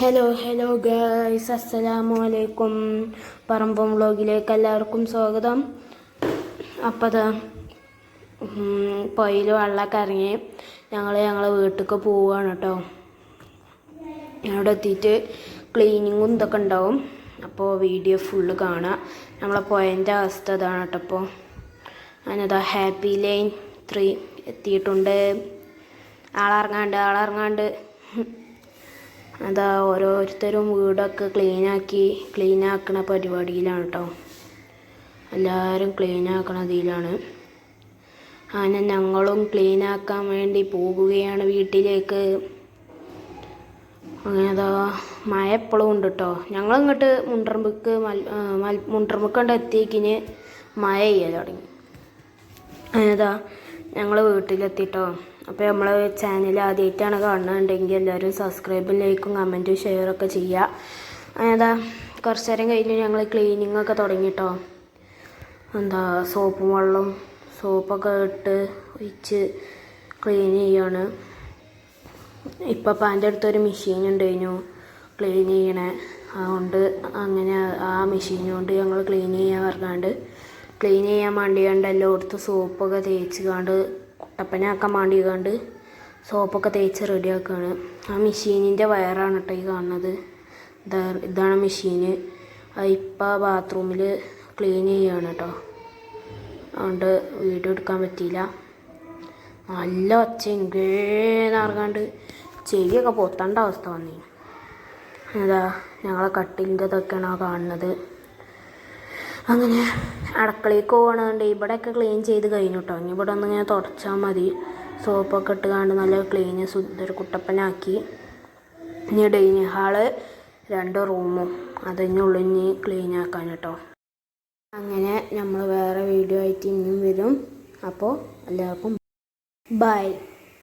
Hello hello guys അസ്സലാമു അലൈക്കും പറമ്പം വ്ളോഗിലേക്ക് എല്ലാവർക്കും സ്വാഗതം. അപ്പോൾ പൊയിൽ വെള്ളമൊക്കെ ഇറങ്ങി. ഞങ്ങൾ ഞങ്ങളെ വീട്ടിലേക്ക് പോവുകയാണ് കേട്ടോ അവിടെ എത്തിയിട്ട് ക്ലീനിങ്ങും ഇതൊക്കെ ഉണ്ടാവും. അപ്പോൾ വീഡിയോ ഫുള്ള് കാണാം. നമ്മളെ പൊയന്റെ അവസ്ഥ ഇതാണ് കേട്ടോ അപ്പോൾ ഞാനതാ ഹാപ്പി ലൈൻ ത്രീ എത്തിയിട്ടുണ്ട്. ആളിറങ്ങാണ്ട് ആളിറങ്ങാണ്ട് അതാ ഓരോരുത്തരും വീടൊക്കെ ക്ലീനാക്കി ക്ലീനാക്കണ പരിപാടിയിലാണ് കേട്ടോ എല്ലാവരും ക്ലീനാക്കണ ഇതിലാണ്. അങ്ങനെ ഞങ്ങളും ക്ലീനാക്കാൻ വേണ്ടി പോകുകയാണ് വീട്ടിലേക്ക്. അങ്ങനെ അതാ മഴ എപ്പോഴും ഉണ്ട് കേട്ടോ ഞങ്ങളിങ്ങോട്ട് മുണ്ടറമ്പക്ക് മൽ മൽ മുണ്ടറമ്പക്കണ്ട് എത്തിക്കിന് മഴ ചെയ്യാൻ തുടങ്ങി. അങ്ങനെതാ ഞങ്ങൾ വീട്ടിലെത്തിട്ടോ. അപ്പോൾ നമ്മളെ ചാനൽ ആദ്യമായിട്ടാണ് കാണുന്നുണ്ടെങ്കിൽ എല്ലാവരും സബ്സ്ക്രൈബും ലൈക്കും കമന്റും ഷെയറൊക്കെ ചെയ്യുക അതാ കുറച്ച് നേരം കഴിഞ്ഞ് ഞങ്ങൾ ക്ലീനിങ് ഒക്കെ തുടങ്ങിട്ടോ. എന്താ സോപ്പും വെള്ളം സോപ്പൊക്കെ ഇട്ട് ഒഴിച്ച് ക്ലീൻ ചെയ്യാണ്. ഇപ്പം പാന്റെ അടുത്തൊരു മെഷീൻ ഉണ്ട് ഉണ്ടായിരുന്നു ക്ലീൻ ചെയ്യണേ. അതുകൊണ്ട് അങ്ങനെ ആ മെഷീൻ കൊണ്ട് ഞങ്ങൾ ക്ലീൻ ചെയ്യാൻ പറഞ്ഞാണ്ട് ക്ലീൻ ചെയ്യാൻ വേണ്ടിയാണ്ട് എല്ലായിടത്തും സോപ്പൊക്കെ തേച്ച് കണ്ട് കുട്ടപ്പനാക്കാൻ വേണ്ടി കണ്ട് സോപ്പൊക്കെ തേച്ച് റെഡിയാക്കുകയാണ് ആ മെഷീനിന്റെ വയറാണ് കേട്ടോ ഈ കാണുന്നത്. ഇതാ ഇതാണ് മെഷീന് ഇപ്പം ബാത്റൂമിൽ ക്ലീൻ ചെയ്യുകയാണ് കേട്ടോ അതുകൊണ്ട് വീഡിയോ എടുക്കാൻ പറ്റിയില്ല. നല്ല ഒച്ച ഇങ്ങേന്നറങ്ങാണ്ട് ചെവിയൊക്കെ പൊത്തേണ്ട അവസ്ഥ വന്നി. അതാ ഞങ്ങളെ കട്ടിലിന്റെ ഇതൊക്കെയാണ് കാണുന്നത്. അങ്ങനെ അടുക്കളയ്ക്ക് പോകണതുകൊണ്ട് ഇവിടെയൊക്കെ ക്ലീൻ ചെയ്ത് കഴിഞ്ഞു കേട്ടോ ഇനി ഇവിടെ ഒന്ന് ഇങ്ങനെ തുടച്ചാൽ മതി. സോപ്പൊക്കെ ഇട്ട് കണ്ട് നല്ല ക്ലീൻ സുന്ദര കുട്ടപ്പനാക്കി. ഇനി ഡൈനിങ് ഹാൾ രണ്ട് റൂമും അതിനുള്ളിൽ ഇനി ക്ലീൻ ആക്കാൻ കേട്ടോ അങ്ങനെ നമ്മൾ വേറെ വീഡിയോ ആയിട്ട് ഇനിയും വരും. അപ്പോൾ എല്ലാവർക്കും ബൈ